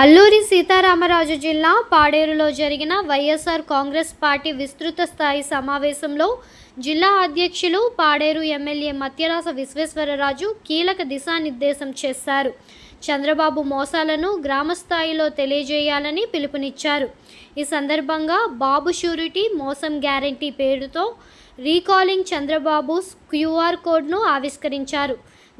అల్లూరి సీతారామరాజు జిల్లా పాడేరులో జరిగిన వైఎస్ఆర్ కాంగ్రెస్ పార్టీ విస్తృత స్థాయి సమావేశంలో జిల్లా అధ్యక్షులు పాడేరు ఎమ్మెల్యే మత్యరాస విశ్వేశ్వరరాజు కీలక దిశానిర్దేశం చేశారు. చంద్రబాబు మోసాలను గ్రామస్థాయిలో తెలియజేయాలని పిలుపునిచ్చారు. ఈ సందర్భంగా బాబు షూరిటీ మోసం గ్యారంటీ పేరుతో రీకాలింగ్ చంద్రబాబు క్యూఆర్ కోడ్ను ఆవిష్కరించారు.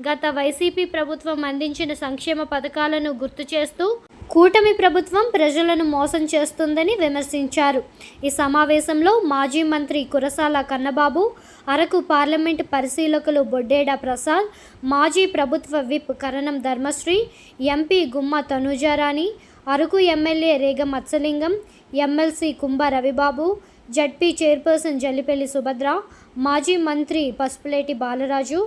గత వైసీపీ ప్రభుత్వం అందించిన సంక్షేమ పథకాలను గుర్తు చేస్తూ కూటమి ప్రభుత్వం ప్రజలను మోసం చేస్తుందని విమర్శించారు. ఈ సమావేశంలో మాజీ మంత్రి కురసాల కన్నబాబు అరకు పార్లమెంటు పరిశీలకులు బొడ్డేడ ప్రసాద్ మాజీ ప్రభుత్వ విప్ కరణం ధర్మశ్రీ ఎంపీ గుమ్మ Tanujarani Araku MLA Rega Matsyalingam MLC Kumbha Ravibabu ZP chairperson Jallipalli Subhadra మాజీ మంత్రి పసుపులేటి బాలరాజు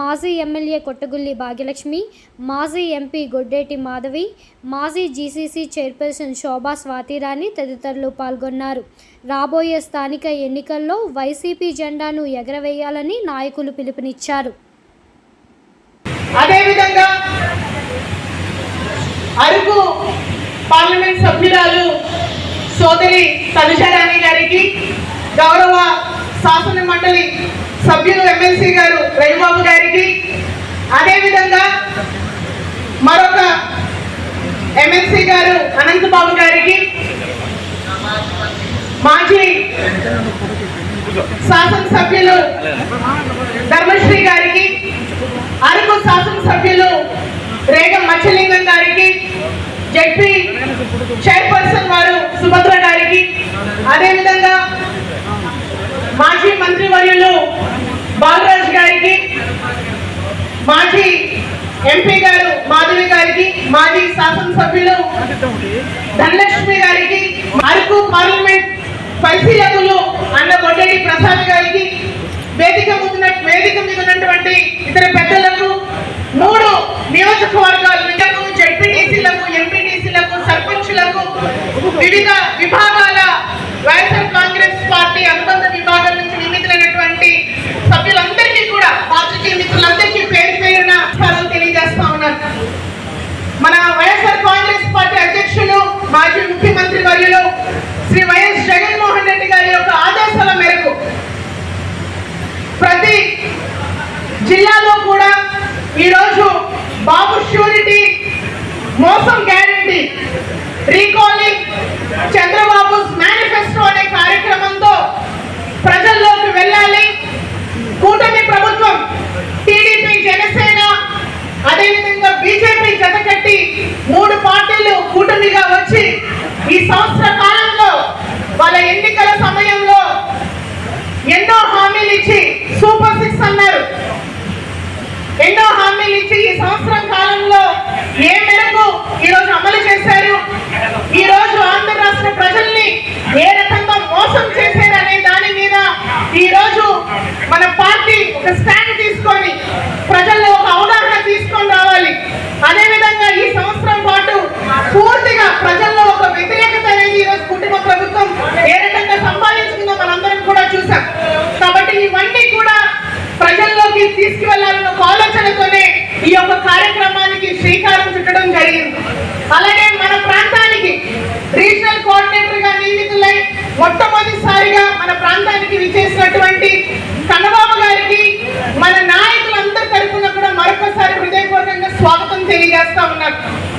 మాజీ ఎమ్మెల్యే కొట్టగుల్లి భాగ్యలక్ష్మి మాజీ ఎంపీ గొడ్డేటి మాధవి మాజీ జీసీసీ చైర్పర్సన్ శోభా స్వాతిరాణి తదితరులు పాల్గొన్నారు. రాబోయే స్థానిక ఎన్నికల్లో వైసీపీ జెండాను ఎగరవేయాలని నాయకులు పిలుపునిచ్చారు. అదేవిధంగా అరకు పార్లమెంట్ సభ్యురాలు సోదరి తనుషారాణి గారికి గౌరవ శాసన మండలి సభ్యులు ఎమ్మెల్సీ గారు రవిబాబు గారికి అదేవిధంగా మరొక ఎమ్మెల్సీ గారు అనంతబాబు గారికి మాజీ శాసనసభ్యులు ధర్మశ్రీ గారికి అరకు శాసనసభ్యులు రేగం మచ్చలింగం గారికి జడ్పీ చైర్పర్సన్ వారు సుభద్ర గారికి. అదేవిధంగా మాజీ మంత్రి వర్యులు బాలరాజ్ గారికి మాజీ ఎంపీ గారు మాధవి గారికి మాజీ శాసనసభ్యులు ధనలక్ష్మి గారికి అరకు పార్లమెంట్ పరిశీలకులు అన్న బొడ్డెడి ప్రసాద్ గారికి వేదిక ముందున వేదిక వివిధ విభాగాల వైఎస్ఆర్ కాంగ్రెస్ పార్టీ అనుబంధ విభాగం నుంచి నియమితులైనటువంటి సభ్యులందరికీ కూడా పార్టీ మిత్రులందరికీ పేరు పేరున స్థలం తెలియజేస్తా ఉన్నారు మన వైఎస్ఆర్ కాంగ్రెస్ పార్టీ అధ్యక్షులు మాజీ ముఖ్యమంత్రి వర్యులు శ్రీ వైఎస్ జగన్మోహన్ రెడ్డి గారి యొక్క ఆదేశాల మేరకు ప్రతి జిల్లాలో కూడా ఈరోజు బాబు షూరిటీ మోసం గ్యారంటీ రీకాలింగ్ చంద్రబాబు మేనిఫెస్టో అనే కార్యక్రమంతో ప్రజల్లోకి వెళ్ళాలి. కూటమి ప్రభుత్వం టీడీపీ జనసేన అదేవిధంగా బీజేపీ జతకట్టి మూడు పార్టీలు కూటమిగా వచ్చి ఈ సంవత్సర కాలంలో వాళ్ళ ఎన్నికల సమయంలో ఎన్నో హామీలు ఇచ్చి సూపర్ సిక్స్ అన్నారు. ఎన్నో హామీలు ఇచ్చి ఈ సంవత్సరం కాలంలో ఏ మేరకు ఈరోజు అమలు చేశారు ఈ రోజు ఆంధ్ర రాష్ట్ర ప్రజల్ని ఏ రకంగా మోసం చేశారు అనే దాని మీద ఈ రోజు మన పార్టీ ఒక స్టాండ్ తీసుకొని ప్రజల్లో ఒక అవగాహన తీసుకొని రావాలి. అదేవిధంగా ఈ సంవత్సరం పాటు పూర్తిగా ప్రజల్లో ఒక వ్యతిరేకత అనేది ఈరోజు కుటుంబ ప్రభుత్వం ఏ రకంగా సంపాదించుకుందో మనందరం కూడా చూసాం. కాబట్టి ఇవన్నీ కూడా ప్రజల్లోకి తీసుకువెళ్ళాలన్న ఆలోచనతోనే ఈ యొక్క కార్యక్రమానికి శ్రీకారం చుట్టడం జరిగింది. that's coming up.